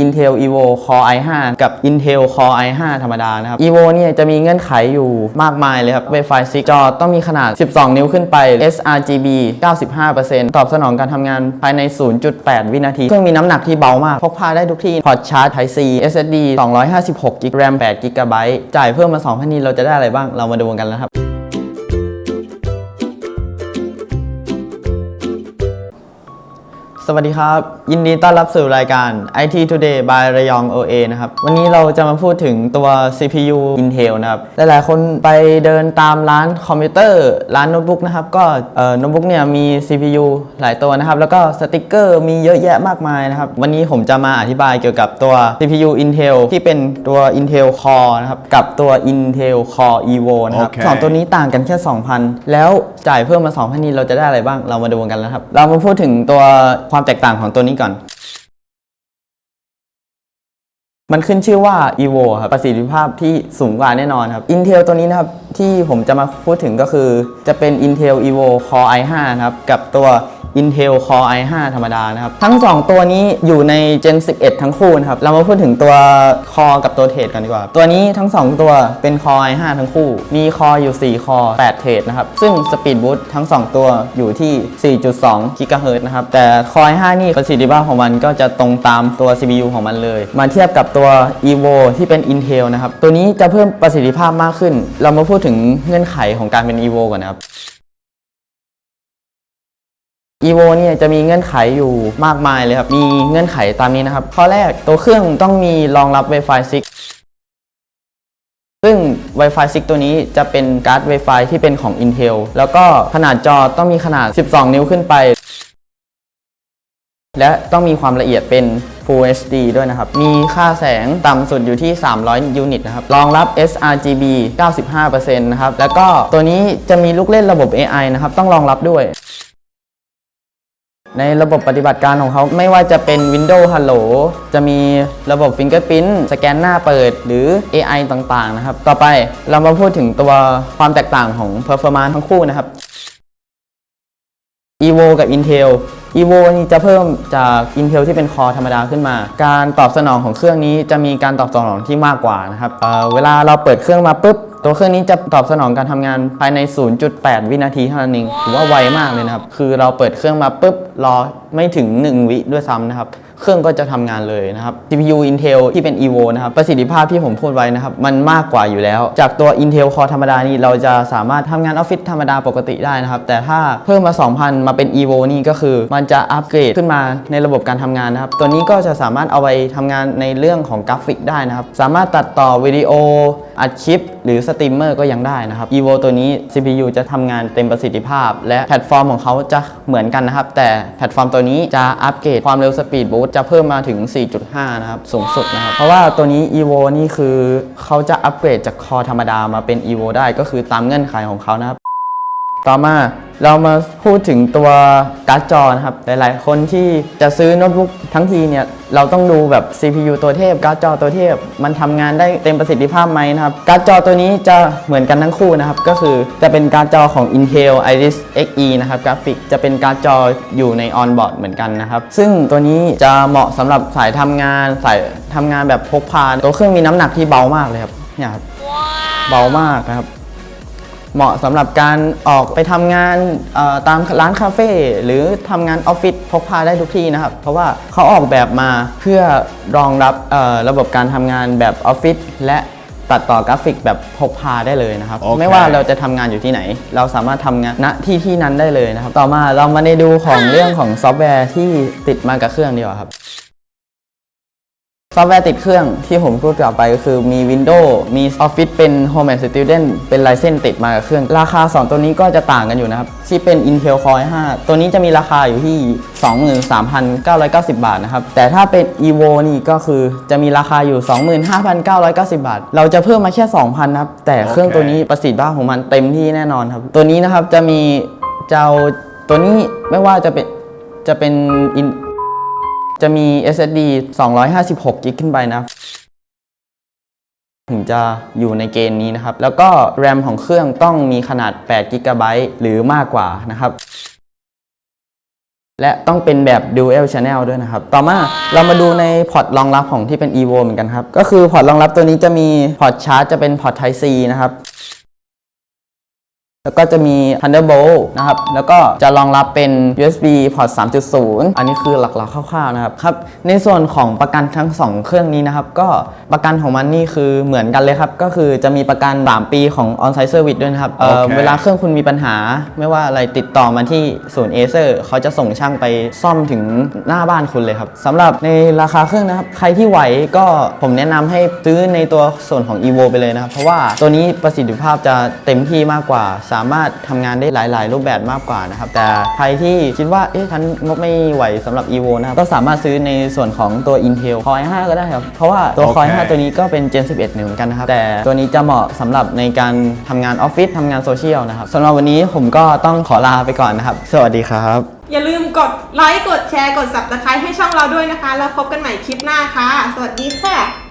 Intel Evo Core i5 กับ Intel Core i5 ธรรมดานะครับ Evo เนี่ยจะมีเงื่อนไขอยู่มากมายเลยครับ Wi-Fi 6 จอต้องมีขนาด 12 นิ้วขึ้นไป sRGB 95%ตอบสนองการทำงานภายใน 0.8 วินาที เครื่องมีน้ำหนักที่เบามาก พกพาได้ทุกที่ พอร์ตชาร์จ Type C SSD 256 GB RAM 8 GB จ่ายเพิ่มมา 2,000นี้เราจะได้อะไรบ้าง เรามาดูกันแล้วครับ สวัสดีครับ ยินดีต้อนรับสู่รายการ IT Today by ระยอง OA นะครับ วันนี้เราจะมาพูดถึงตัว CPU Intel นะครับ หลาย ๆ คนไปเดินตามร้านคอมพิวเตอร์ ร้านโน้ตบุ๊กนะครับ ก็เอ่อโน้ตบุ๊กเนี่ยมี CPU หลายตัวนะครับ แล้วก็สติกเกอร์มีเยอะแยะมากมายนะครับ วันนี้ผมจะมาอธิบายเกี่ยวกับตัว CPU Intel ที่เป็นตัว Intel Core นะครับ กับตัว Intel Core Evo นะครับโอเคสองตัวนี้ต่างกันแค่ 2,000 แล้วจ่ายเพิ่มมา 2,000 นี้เราจะได้อะไรบ้าง เรามาดูกันแล้วครับ เรามาพูดถึงตัวความแตกต่างของตัวนี้ก่อน มันขึ้นชื่อว่า evo ครับประสิทธิภาพที่สูงกว่าแน่นอนครับ Intel ตัวนี้นะครับ ที่ผมจะมาพูดถึงก็คือ จะเป็น Intel evo Core i5 นะครับ กับตัว Intel Core i5 ธรรมดานะครับ ทั้ง 2 ตัวนี้อยู่ใน Gen 11 ทั้งคู่นะครับ เรามาพูดถึงตัว Core กับตัวเทรดกันดีกว่า ตัวนี้ทั้ง 2 ตัวเป็น Core i5 ทั้งคู่ มี Core อยู่ 4 Core 8เทรดนะครับ ซึ่ง Speed Boost ทั้ง 2 ตัวอยู่ที่ 4.2 GHz นะครับ แต่ Core i5 นี่ประสิทธิภาพของมันก็จะตรงตามตัว CPU ของมันเลย มาเทียบกับตัว Evo ที่เป็น Intel นะครับ ตัวนี้จะเพิ่มประสิทธิภาพมากขึ้น เรามาพูดถึงเงื่อนไขของการเป็น Evo ก่อนนะครับ evo เนี่ยจะมีเงื่อนไขอยู่มากมายเลยครับ มีเงื่อนไขตามนี้นะครับ ข้อแรกตัวเครื่องต้องมีรองรับ Wi-Fi 6 ซึ่ง Wi-Fi 6 ตัวนี้จะเป็นการ์ด Wi-Fi ที่เป็นของ Intel แล้วก็ขนาดจอต้องมีขนาด 12 นิ้วขึ้นไป และต้องมีความละเอียดเป็น Full HD ด้วยนะครับ มีค่าแสงต่ำสุดอยู่ที่ 300 ยูนิตนะครับ รองรับ sRGB 95%นะครับ แล้วก็ตัวนี้จะมีลูกเล่นระบบ AI นะครับ ต้องรองรับด้วย ในระบบปฏิบัติการของเขาไม่ว่าจะเป็น Windows Hello จะมีระบบ Fingerprint สแกนหน้าเปิด หรือ AI ต่างๆ นะครับ ต่อไปเรามาพูดถึงตัวความแตกต่างของ Performance ทั้งคู่นะครับ evo กับ intel evo นี่จะเพิ่มจาก intel ที่เป็นคอธรรมดาขึ้นมา การตอบสนองของเครื่องนี้จะมีการตอบสนองที่มากกว่านะครับเเวลาเราเปิดเครื่องมาปุ๊บ ตัวเครื่องนี้จะตอบสนองการทำงานภายใน 0.8 วินาทีเท่านั้นเองถือว่าไวมากเลยนะครับ คือเราเปิดเครื่องมาปุ๊บรอไม่ถึง 1 วิด้วยซ้ำนะครับ เครื่องก็จะทำงานเลยนะครับ CPU Intel ที่เป็น Evo นะครับประสิทธิภาพที่ผมพูดไว้นะครับ มันมากกว่าอยู่แล้ว จากตัว Intel Core ธรรมดานี่เราจะสามารถทำงานออฟฟิศธรรมดาปกติได้นะครับ แต่ถ้าเพิ่มมา 2,000 มาเป็น Evo นี่ก็คือ มันจะอัปเกรดขึ้นมาในระบบการทำงานนะครับ ตัวนี้ก็จะสามารถเอาไปทำงานในเรื่องของกราฟิกได้นะครับ สามารถตัดต่อวิดีโอ อัดคลิป หรือสตรีมเมอร์ก็ยังได้นะครับ Evo ตัวนี้ CPU จะทำงานเต็มประสิทธิภาพ และแพลตฟอร์มของเขาจะเหมือนกันนะครับ แต่แพลตฟอร์มตัวนี้จะอัปเกรดความเร็วสปีดบู t จะเพิ่มมาถึง 4.5 นะครับ สูงสุดนะครับ เพราะว่าตัวนี้ Evo นี่คือเขาจะอัปเกรดจากคอธรรมดามาเป็น Evo ได้ก็คือตามเงื่อนไขของเขานะครับ ต่อมาเรามาพูดถึงตัวการ์ดจอนะครับ หลายๆ คนที่จะซื้อโน้ตบุ๊กทั้งทีเนี่ย เราต้องดูแบบ CPU ตัวเทพ การ์ดจอตัวเทพ มันทำงานได้เต็มประสิทธิภาพไหมนะครับ การ์ดจอตัวนี้จะเหมือนกันทั้งคู่นะครับ ก็คือจะเป็นการ์ดจอของ Intel Iris Xe นะครับ กราฟิกจะเป็นการ์ดจออยู่ใน on board เหมือนกันนะครับ ซึ่งตัวนี้จะเหมาะสำหรับสายทำงาน สายทำงานแบบพกพา ตัวเครื่องมีน้ำหนักที่เบามากเลยครับ เนี่ยครับ เบามากนะครับ เหมาะสำหรับการออกไปทำงานเอ่อตามร้านคาเฟ่หรือทำงานออฟฟิศพกพาได้ทุกที่นะครับ เพราะว่าเขาออกแบบมาเพื่อรองรับเอ่อระบบการทำงานแบบออฟฟิศและตัดต่อกราฟิกแบบพกพาได้เลยนะครับโอเคไม่ว่าเราจะทำงานอยู่ที่ไหน เราสามารถทำงานณที่ที่นั้นได้เลยนะครับ ต่อมาเรามาในดูของเรื่องของซอฟต์แวร์ที่ติดมากับเครื่องดีกว่าครับ ซอฟต์แวร์ติดเครื่องที่ผมพูดกลับไปก็คือมี Windows มี Office เป็น Home and Student เป็น License ติดมากับเครื่อง ราคา 2 ตัวนี้ก็จะต่างกันอยู่นะครับ ที่เป็น Intel Core i5 ตัวนี้จะมีราคาอยู่ที่ 23,990 บาทนะครับ แต่ถ้าเป็น Evo นี่ก็คือจะมีราคาอยู่ 25,990 บาท เราจะเพิ่มมาแค่ 2,000นะครับ แต่เครื่องตัวนี้ประสิทธิภาพของมันเต็มที่แน่นอนครับ ตัวนี้นะครับจะมีเจ้าตัวนี้ไม่ว่าจะเป็นจะเป็น จะมี SSD 256กิกขึ้นไปนะ ถึงจะอยู่ในเกณฑ์นี้นะครับ แล้วก็ RAM ของเครื่องต้องมีขนาด8 g b หรือมากกว่านะครับ และต้องเป็นแบบ Dual Channel ด้วยนะครับ ต่อมาเรามาดูในพอร์ตรองรับของที่เป็น EVO เหมือนกันครับ ก็คือพอร์ตรองรับตัวนี้จะมีพอร์ตชาร์จจะเป็นพอร์ต Type C นะครับ แล้วก็จะมี Thunderbolt นะครับ แล้วก็จะรองรับเป็น USB พอร์ต3.0 อันนี้คือหลักๆ คร่าวๆ นะครับ ครับ ในส่วนของประกันทั้ง 2 เครื่องนี้นะครับ ก็ประกันของมันนี่คือเหมือนกันเลยครับ ก็คือจะมีประกัน 3 ปีของ On-Site Service ด้วยนะครับเอ่อโอเคเวลาเครื่องคุณมีปัญหา ไม่ว่าอะไรติดต่อมาที่ศูนย์เอเซอร์เขาจะส่งช่างไปซ่อมถึงหน้าบ้านคุณเลยครับสำหรับในราคาเครื่องนะครับ ใครที่ไหวก็ผมแนะนำให้ซื้อในตัวส่วนของ EVO ไปเลยนะครับ เพราะว่าตัวนี้ประสิทธิภาพจะเต็มที่มากกว่าสามารถทำงานได้หลาย ๆ รูปแบบมากกว่านะครับ แต่ใครที่คิดว่าเอ๊ะฉันงบไม่ไหวสำหรับ EVO นะครับ ก็สามารถซื้อในส่วนของตัว Intel Core i5 ก็ได้ครับ เพราะว่าตัว Core i5 ตัวนี้ก็เป็น Gen 11เหมือนกันนะครับ แต่ตัวนี้จะเหมาะสำหรับในการทำงานออฟฟิศทำงานโซเชียลนะครับสำหรับวันนี้ผมก็ต้องขอลาไปก่อนนะครับ สวัสดีครับ อย่าลืมกดไลค์กดแชร์กด subscribe ให้ช่องเราด้วยนะคะ แล้วพบกันใหม่คลิปหน้าค่ะ สวัสดีค่ะ